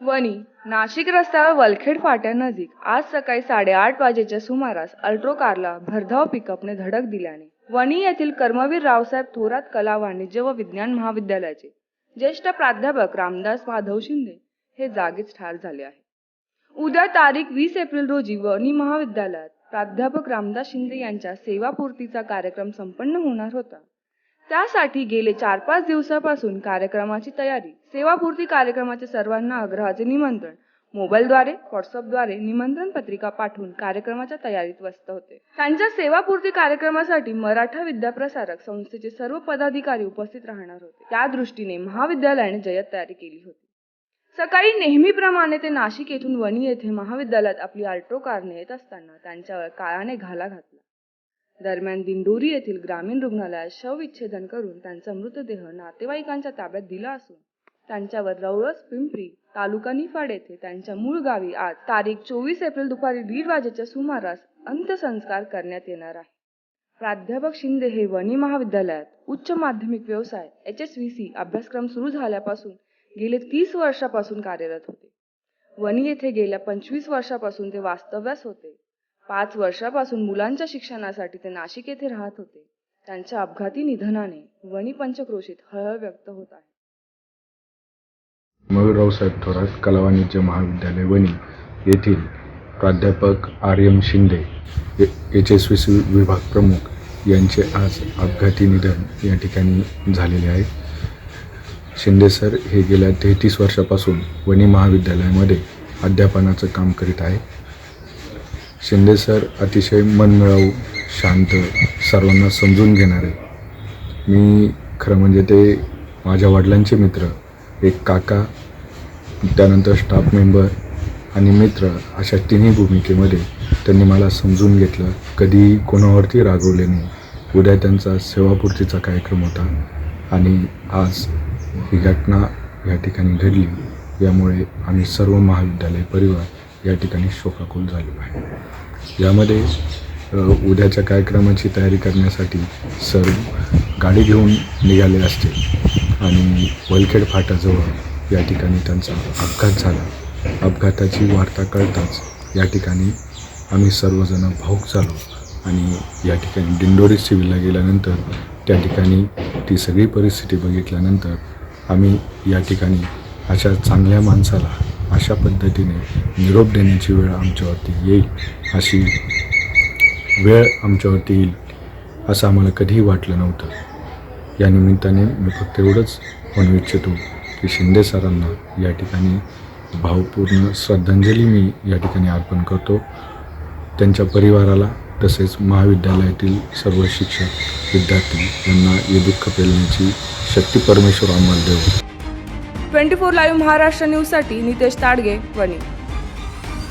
वणी नाशिक रस्त्यावर वलखेड फाट्यानजीक आज सकाळी साडेआठ वाजेच्या सुमारास अल्ट्रो कारला भरधाव पिकअपने धडक दिल्याने वणी येथील कर्मवीर रावसाहेब थोरात कला वाणिज्य व विज्ञान महाविद्यालयाचे ज्येष्ठ प्राध्यापक रामदास माधव शिंदे हे जागीच ठार झाले आहे. उद्या तारीख वीस एप्रिल रोजी वणी महाविद्यालयात प्राध्यापक रामदास शिंदे यांच्या सेवापूर्तीचा कार्यक्रम संपन्न होणार होता. त्यासाठी गेले चार पाच दिवसापासून कार्यक्रमाची तयारी सेवापूर्ती कार्यक्रमाचे सर्वांना आग्रहाचे निमंत्रण मोबाईलद्वारे व्हॉट्सअपद्वारे निमंत्रण पत्रिका पाठवून कार्यक्रमाच्या तयारीत व्यस्त होते. त्यांच्या सेवापूर्ती कार्यक्रमासाठी मराठा विद्याप्रसारक संस्थेचे सर्व पदाधिकारी उपस्थित राहणार होते. त्या दृष्टीने महाविद्यालयाने जय्यत तयारी केली होती. सकाळी नेहमीप्रमाणे ते नाशिक येथून वणी येथे महाविद्यालयात आपली आल्टो कारने येत असताना त्यांच्यावर काळाने घाला घातला. दरम्यान दिंडोरी येथील ग्रामीण रुग्णालयात शवविच्छेदन करून त्यांचा मृतदेह नातेवाईकांच्या ताब्यात दिला असून त्यांच्यावर रवळस पिंपरी तालुका निफाड येथे त्यांच्या मूळ गावी आज तारीख चोवीस एप्रिल दुपारी दीड वाजेच्या सुमारास अंत्यसंस्कार करण्यात येणार आहे. प्राध्यापक शिंदे हे वणी महाविद्यालयात उच्च माध्यमिक व्यवसाय एच एस व्ही सी अभ्यासक्रम सुरू झाल्यापासून गेले तीस वर्षापासून कार्यरत होते. वणी येथे गेल्या पंचवीस वर्षापासून ते वास्तव्यास होते. पाच वर्षापासून मुलांच्या शिक्षणासाठी ते नाशिक येथे राहत होते. त्यांच्या अपघाती निधनाने वणी पंचक्रोशीत हळहळ व्यक्त होत आहे. मयूररावसाहेब थोरात कला वाणिज्य महाविद्यालय वणी येथील प्राध्यापक R M Shinde H S V C विभाग प्रमुख यांचे आज अपघाती निधन या ठिकाणी झालेले आहे. शिंदे सर हे गेल्या तेहतीस वर्षापासून वणी महाविद्यालयामध्ये अध्यापनाचं काम करीत आहे. शिंदे सर अतिशय मनमिळावू शांत सर्वांना समजून घेणारे. मी खरं म्हणजे ते माझ्या वडिलांचे मित्र एक काका त्यानंतर स्टाफ मेंबर आणि मित्र अशा तिन्ही भूमिकेमध्ये त्यांनी मला समजून घेतलं. कधी कोणावरती रागवले नाही. उद्या त्यांचा सेवापूर्तीचा कार्यक्रम होता आणि आज ही घटना या ठिकाणी घडली. यामुळे आम्ही सर्व महाविद्यालय परिवार या ठिकाणी शोकाकुल झालेलो आहे. यामध्ये उद्याच्या कार्यक्रमाची तयारी करण्यासाठी सर गाडी घेऊन निघाले असते आणि वलखेड फाटाजवळ या ठिकाणी त्यांचा अपघात झाला. अपघाताची वार्ता कळताच या ठिकाणी आम्ही सर्वजण भाऊक झालो आणि या ठिकाणी दिंडोरी सिव्हिलला गेल्यानंतर त्या ठिकाणी ती सगळी परिस्थिती बघितल्यानंतर आम्ही या ठिकाणी अशा चांगल्या माणसाला अशा पद्धतीने निरोप देण्याची वेळ आमच्यावरती येईल अशी वेळ आमच्यावरती येईल असं आम्हाला कधीही वाटलं नव्हतं. या निमित्ताने मी फक्त एवढंच म्हणू इच्छितो की शिंदे सरांना या ठिकाणी भावपूर्ण श्रद्धांजली मी या ठिकाणी अर्पण करतो. त्यांच्या परिवाराला तसेच महाविद्यालयातील सर्व शिक्षक विद्यार्थी यांना हे दुःख पेलण्याची शक्ती परमेश्वर आम्हाला देऊ ट्वेंटी फोर लाईव्ह महाराष्ट्र न्यूजसाठी नितेश ताडगे वणी.